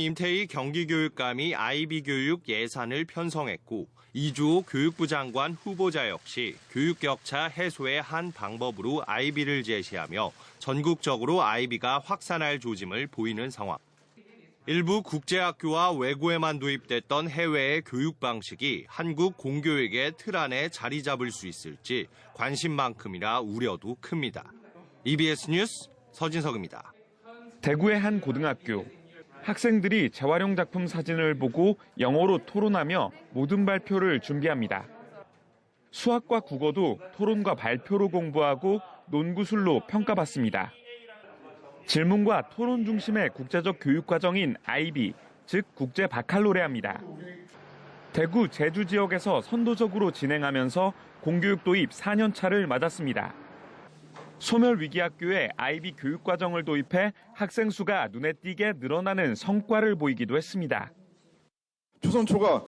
임태희 경기교육감이 아이비 교육 예산을 편성했고 이주호 교육부 장관 후보자 역시 교육 격차 해소의 한 방법으로 아이비를 제시하며 전국적으로 아이비가 확산할 조짐을 보이는 상황. 일부 국제학교와 외고에만 도입됐던 해외의 교육 방식이 한국 공교육의 틀 안에 자리 잡을 수 있을지 관심만큼이나 우려도 큽니다. EBS 뉴스 서진석입니다. 대구의 한 고등학교. 학생들이 재활용 작품 사진을 보고 영어로 토론하며 모든 발표를 준비합니다. 수학과 국어도 토론과 발표로 공부하고 논구술로 평가받습니다. 질문과 토론 중심의 국제적 교육 과정인 IB, 즉 국제 바칼로레아입니다. 대구 제주 지역에서 선도적으로 진행하면서 공교육 도입 4년 차를 맞았습니다. 소멸위기학교에 IB 교육 과정을 도입해 학생 수가 눈에 띄게 늘어나는 성과를 보이기도 했습니다. 조선초가